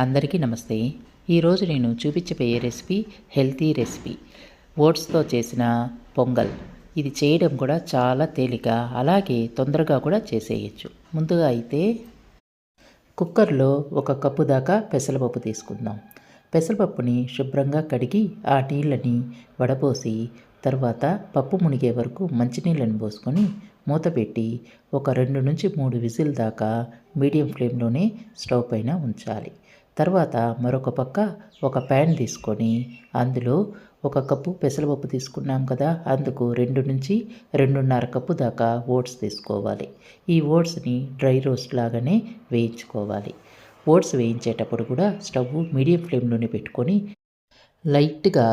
అందరికీ నమస్తే. ఈరోజు నేను చూపించబోయే రెసిపీ హెల్తీ రెసిపీ. ఓట్స్తో చేసిన పొంగల్. ఇది చేయడం కూడా చాలా తేలిక అలాగే తొందరగా కూడా చేసేయచ్చు. ముందుగా అయితే కుక్కర్లో ఒక కప్పు దాకా పెసరపప్పు తీసుకుందాం. పెసరపప్పుని శుభ్రంగా కడిగి ఆ నీళ్ళని వడపోసి తర్వాత పప్పు మునిగే వరకు మంచినీళ్ళని పోసుకొని మూత పెట్టి ఒక రెండు నుంచి మూడు విజిల్ దాకా మీడియం ఫ్లేమ్లోనే స్టవ్ పైన ఉంచాలి. తర్వాత మరొక పక్క ఒక ప్యాన్ తీసుకొని అందులో ఒక కప్పు పెసరపప్పు తీసుకున్నాం కదా అందుకు రెండు నుంచి రెండున్నర కప్పు దాకా ఓట్స్ తీసుకోవాలి. ఈ ఓట్స్ని డ్రై రోస్ట్ లాగానే వేయించుకోవాలి. ఓట్స్ వేయించేటప్పుడు కూడా స్టవ్ మీడియం ఫ్లేమ్లోనే పెట్టుకొని లైట్గా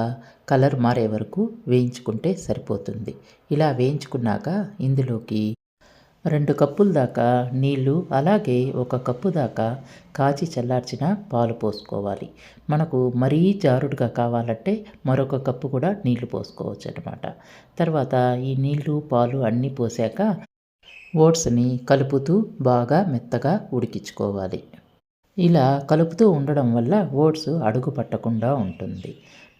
కలర్ మారే వరకు వేయించుకుంటే సరిపోతుంది. ఇలా వేయించుకున్నాక ఇందులోకి రెండు కప్పుల దాకా నీళ్ళు అలాగే ఒక కప్పు దాకా కాచి చల్లార్చిన పాలు పోసుకోవాలి. మనకు మరీ జారుడుగా కావాలంటే మరొక కప్పు కూడా నీళ్ళు పోసుకోవచ్చు అనమాట తర్వాత ఈ నీళ్ళు పాలు అన్నీ పోసాక ఓట్స్ని కలుపుతూ బాగా మెత్తగా ఉడికించుకోవాలి. ఇలా కలుపుతూ ఉండడం వల్ల ఓట్స్ అడుగు పట్టకుండా ఉంటుంది.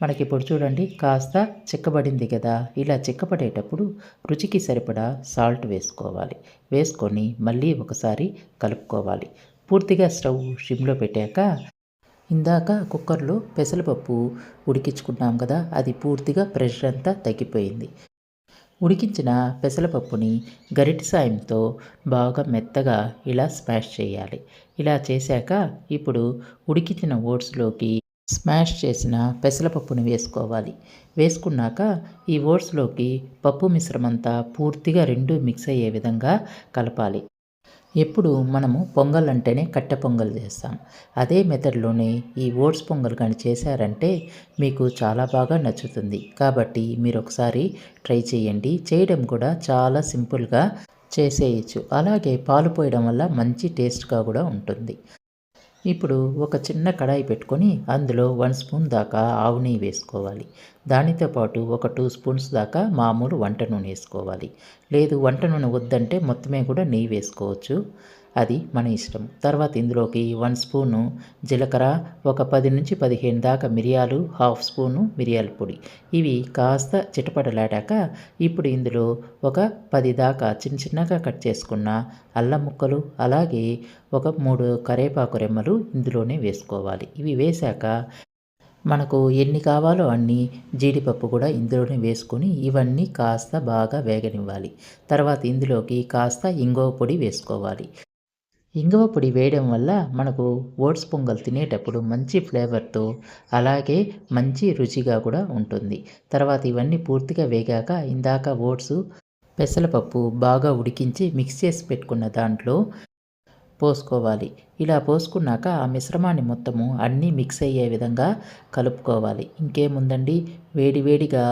మనకి ఇప్పుడు చూడండి కాస్త చిక్కబడింది కదా ఇలా చిక్కబడేటప్పుడు రుచికి సరిపడా సాల్ట్ వేసుకోవాలి. వేసుకొని మళ్ళీ ఒకసారి కలుపుకోవాలి. పూర్తిగా స్టవ్ షిమ్లో పెట్టాక ఇందాక కుక్కర్లో పెసరపప్పు ఉడికించుకున్నాం కదా అది పూర్తిగా ప్రెషర్ అంతా తగ్గిపోయింది. ఉడికించిన పెసరపప్పుని గరిటి సాయంతో బాగా మెత్తగా ఇలా స్మాష్ చేయాలి. ఇలా చేశాక ఇప్పుడు ఉడికించిన ఓట్స్లోకి స్మాష్ చేసిన పెసరపప్పుని వేసుకోవాలి. వేసుకున్నాక ఈ ఓట్స్లోకి పప్పు మిశ్రమంతా పూర్తిగా రెండు మిక్స్ అయ్యే విధంగా కలపాలి. ఎప్పుడు మనము పొంగల్ అంటేనే కట్టె పొంగల్ చేస్తాం. అదే మెథడ్లోనే ఈ ఓట్స్ పొంగల్ కానీ చేశారంటే మీకు చాలా బాగా నచ్చుతుంది. కాబట్టి మీరు ఒకసారి ట్రై చేయండి. చేయడం కూడా చాలా సింపుల్గా చేసేయచ్చు. అలాగే పాలు పోయడం వల్ల మంచి టేస్ట్గా కూడా ఉంటుంది. ఇప్పుడు ఒక చిన్న కడాయి పెట్టుకొని అందులో వన్ స్పూన్ దాకా ఆవు నెయ్యి వేసుకోవాలి. దానితో పాటు ఒక టూ స్పూన్స్ దాకా మామూలు వంట నూనె వేసుకోవాలి. లేదు వంట నూనె వద్దంటే మొత్తమే కూడా నెయ్యి వేసుకోవచ్చు. అది మన ఇష్టం. తర్వాత ఇందులోకి వన్ స్పూను జీలకర్ర ఒక పది నుంచి పదిహేను దాకా మిరియాలు హాఫ్ స్పూను మిరియాల పొడి. ఇవి కాస్త చిటపటలాడాక ఇప్పుడు ఇందులో ఒక పది దాకా చిన్న చిన్నగా కట్ చేసుకున్న అల్లం ముక్కలు అలాగే ఒక మూడు కరేపాకు రెమ్మలు ఇందులోనే వేసుకోవాలి. ఇవి వేశాక మనకు ఎన్ని కావాలో అన్ని జీడిపప్పు కూడా ఇందులోనే వేసుకొని ఇవన్నీ కాస్త బాగా వేగనివ్వాలి. తర్వాత ఇందులోకి కాస్త ఇంగువ పొడి వేసుకోవాలి. ఇంగువ పొడి వేయడం వల్ల మనకు ఓట్స్ పొంగల్ తినేటప్పుడు మంచి ఫ్లేవర్తో అలాగే మంచి రుచిగా కూడా ఉంటుంది. తర్వాత ఇవన్నీ పూర్తిగా వేగాక ఇందాక ఓట్స్ పెసరపప్పు బాగా ఉడికించి మిక్స్ చేసి పెట్టుకున్న దాంట్లో పోసుకోవాలి. ఇలా పోసుకున్నాక ఆ మిశ్రమాన్ని మొత్తము అన్నీ మిక్స్ అయ్యే విధంగా కలుపుకోవాలి. ఇంకేముందండి? వేడివేడిగా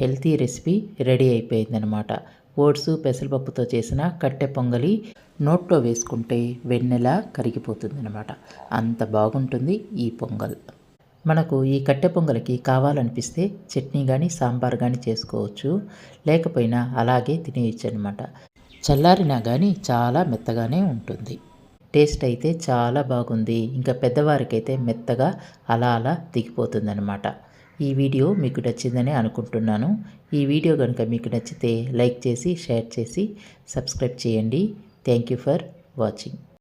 హెల్తీ రెసిపీ రెడీ అయిపోయిందనమాట ఓట్స్ పెసరపప్పుతో చేసిన కట్టె పొంగలి నోట్లో వేసుకుంటే వెన్నెల కరిగిపోతుంది అనమాట అంత బాగుంటుంది ఈ పొంగల్. మనకు ఈ కట్టె పొంగలికి కావాలనిపిస్తే చట్నీ కానీ సాంబార్ కానీ చేసుకోవచ్చు. లేకపోయినా అలాగే తినేయచ్చు అనమాట చల్లారినా కానీ చాలా మెత్తగానే ఉంటుంది. టేస్ట్ అయితే చాలా బాగుంది. ఇంకా పెద్దవారికైతే మెత్తగా అలా అలా దిగిపోతుంది అనమాట ఈ వీడియో మీకు నచ్చిందని అనుకుంటున్నాను. ఈ వీడియో కనుక మీకు నచ్చితే లైక్ చేసి షేర్ చేసి సబ్స్క్రైబ్ చేయండి. Thank you for watching.